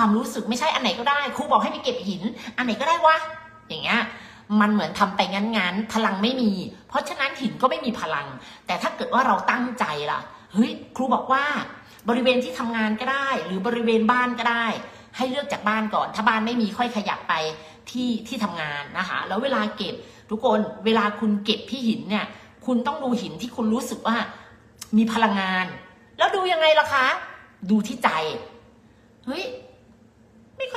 ความรู้สึกไม่ใช่อันไหนก็ได้ครูบอกให้ไปเก็บหิน อันไหนก็ได้วะอย่างเงี้ยมันเหมือนทำไปงั้นๆพลังไม่มี เพราะฉะนั้นหินก็ไม่มีพลัง แต่ถ้าเกิดว่าเราตั้งใจล่ะเฮ้ยครูบอกว่า บริเวณที่ทำงานก็ได้ หรือบริเวณบ้านก็ได้ ให้เลือกจากบ้านก่อน ถ้าบ้านไม่มีค่อยขยับไปที่ที่ทำงานนะคะ แล้วเวลาเก็บทุกคนเวลาคุณเก็บพี่หินเนี่ย คุณต้องดูหินที่คุณรู้สึกว่ามีพลังงาน แล้วดูยังไงล่ะคะ ดูที่ใจ เฮ้ย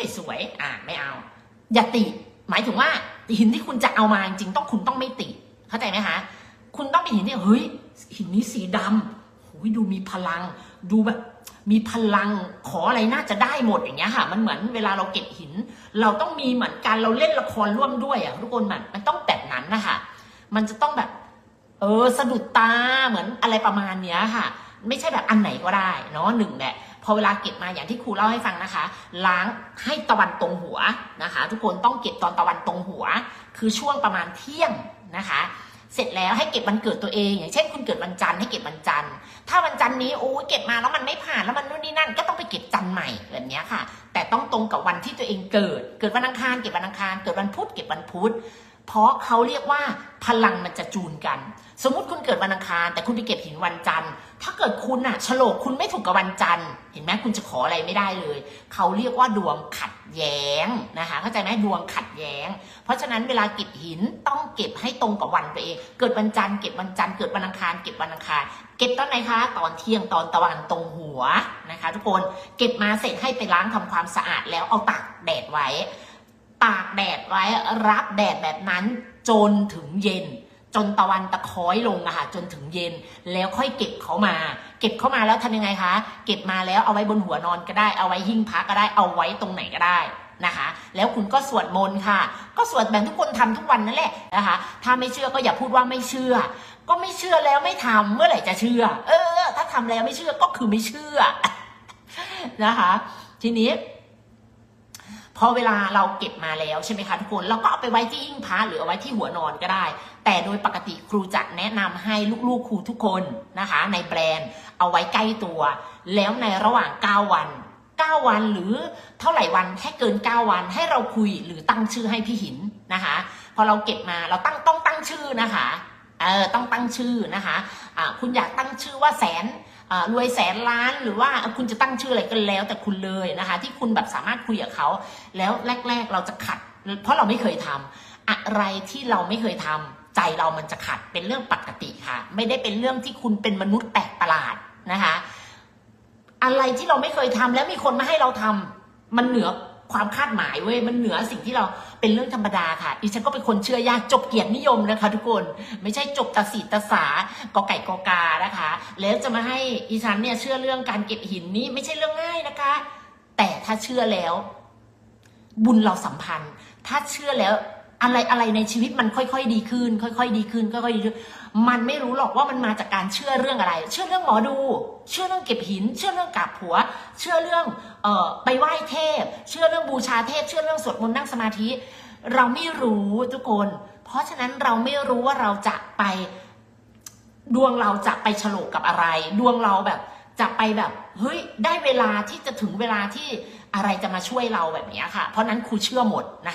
ไม่สวย อะไม่เอา อย่าติ หมายถึงว่าหินที่คุณจะเอามาจริงต้องคุณต้องไม่ติ เข้าใจไหมคะ คุณต้องเป็นหินที่เฮ้ยหินนี้สีดำโอ้ยดูมีพลัง ดูแบบมีพลังขออะไรน่าจะได้หมดอย่างเงี้ยค่ะ มันเหมือนเวลาเราเก็บหิน เราต้องมีเหมือนกันเราเล่นละครร่วมด้วยอะทุกคนมันมันต้องแบบนั้นนะคะมันจะต้องแบบ เออสะดุดตาเหมือนอะไรประมาณเนี้ยค่ะ ไม่ใช่แบบอันไหนก็ได้เนาะหนึ่งแหละ พอเวลาเก็บมาอย่างที่ครูเล่าให้ฟังนะคะ ล้างให้ตะวันตรงหัวนะคะ ทุกคนต้องเก็บตอนตะวันตรงหัว คือช่วงประมาณเที่ยงนะคะเสร็จแล้วให้เก็บวันเกิดตัวเองอย่างเช่นคุณเกิดวันจันทร์ให้เก็บวันจันทร์ถ้าวันจันทร์นี้โอ้เก็บมาแล้วมันไม่ผ่านแล้วมันนู่นนี่นั่น ก็ต้องไปเก็บจันทร์ใหม่แบบนี้ค่ะ แต่ต้องตรงกับวันที่ตัวเองเกิด เกิดวันอังคารเก็บวันอังคารเกิดวันพุธเก็บวันพุธ เพราะเขาเรียกว่าพลังมันจะจูนกัน สมมติคุณเกิดวันอังคาร แต่คุณไปเก็บหินวันจันทร์ ถ้าเกิดคุณอะฉลกคุณไม่ถูกกับวันจันทร์ เห็นไหมคุณจะขออะไรไม่ได้เลย เขาเรียกว่าดวงขัดแย้งนะคะ เข้าใจไหมดวงขัดแย้ง เพราะฉะนั้นเวลาเก็บหินต้องเก็บให้ตรงกับวันตัวเอง เกิดวันจันทร์เก็บวันจันทร์เกิดวันอังคารเก็บวันอังคาร เก็บตอนไหนคะ ตอนเที่ยงตอนตะวันตรงหัวนะคะ ทุกคนเก็บมาเสร็จให้ไปล้างทำความสะอาดแล้วเอาตากแดดไว้ ตากแดดไว้รับแดดแบบนั้นจนถึงเย็น จนตะวันตะคอยลงอะค่ะจนถึงเย็น แล้วค่อยเก็บเขามา เก็บเขามาแล้วทำยังไงคะ เก็บมาแล้วเอาไว้บนหัวนอนก็ได้เอาไว้หิ้งพักก็ได้เอาไว้ตรงไหนก็ได้นะคะ แล้วคุณก็สวดมนต์ค่ะ ก็สวดแบบทุกคนทำทุกวันนั่นแหละนะคะ ถ้าไม่เชื่อก็อย่าพูดว่าไม่เชื่อ ก็ไม่เชื่อแล้วไม่ทำเมื่อไหร่จะเชื่อ เออ ถ้าทำแล้วไม่เชื่อก็คือไม่เชื่อนะคะ ทีนี้ อเวลาเราเก็บมาแล้วใช่ไหมคะทุกคนเราก็เอาไปไว้ที่หิ้งพระหรือเอาไว้ที่หัวนอนก็ได้ แต่โดยปกติครูจะแนะนำให้ลูกๆครูทุกคนนะคะ ในแบรนด์เอาไว้ใกล้ตัว แล้วในระหว่าง 9 วัน 9 วันหรือเท่าไหร่วันแค่เกิน 9 วันให้เราคุยหรือตั้งชื่อให้พี่หินนะคะ พอเราเก็บมาเราตั้งต้องตั้งชื่อนะคะ เออต้องตั้งชื่อนะคะอ่าคุณอยากตั้งชื่อว่าแสนรวยแสนล้านหรือว่าคุณจะตั้งชื่ออะไรก็แล้ว แต่คุณเลยนะคะ ที่คุณแบบสามารถคุยกับเขา แล้วแรก ๆเราจะขัด เพราะเราไม่เคยทำอะไรที่เราไม่เคยทำใจเรามันจะขัดเป็นเรื่องปกติค่ะ ไม่ได้เป็นเรื่องที่คุณเป็นมนุษย์แปลกประหลาดนะคะ อะไรที่เราไม่เคยทำแล้วมีคนมาให้เราทำมันเหนือ ความคาดหมายเว้ยมันเหนือสิ่งที่เราเป็นเรื่องธรรมดาค่ะดิฉันก็เป็นคนเชื่อยากจบเกียรตินิยมนะคะ ทุกคนไม่ใช่จบตาสีตาสากอไก่กอกานะคะ แล้วจะมาให้ดิฉันเนี่ยเชื่อเรื่องการเก็บหินนี้ไม่ใช่เรื่องง่ายนะคะ แต่ถ้าเชื่อแล้ว บุญเราสัมพันธ์ ถ้าเชื่อแล้ว อะไรอะไรในชีวิตมันค่อยๆดีขึ้น ค่อยๆดีขึ้นค่อยๆดีขึ้นมันไม่รู้หรอกว่ามันมาจากการเชื่อเรื่องอะไร เชื่อเรื่องหมอดู เชื่อเรื่องเก็บหิน เชื่อเรื่องกราบผัว เชื่อเรื่องเอ่อไปไหว้เทพ เชื่อเรื่องบูชาเทพ เชื่อเรื่องสวดมนต์นั่งสมาธิ เราไม่รู้ทุกคน เพราะฉะนั้นเราไม่รู้ว่าเราจะไปดวงเราจะไปฉลกกับอะไร ดวงเราแบบจะไปแบบเฮ้ยได้เวลาที่จะถึงเวลาที่อะไรจะมาช่วยเราแบบนี้ค่ะ เพราะนั้นครูเชื่อหมดนะคะ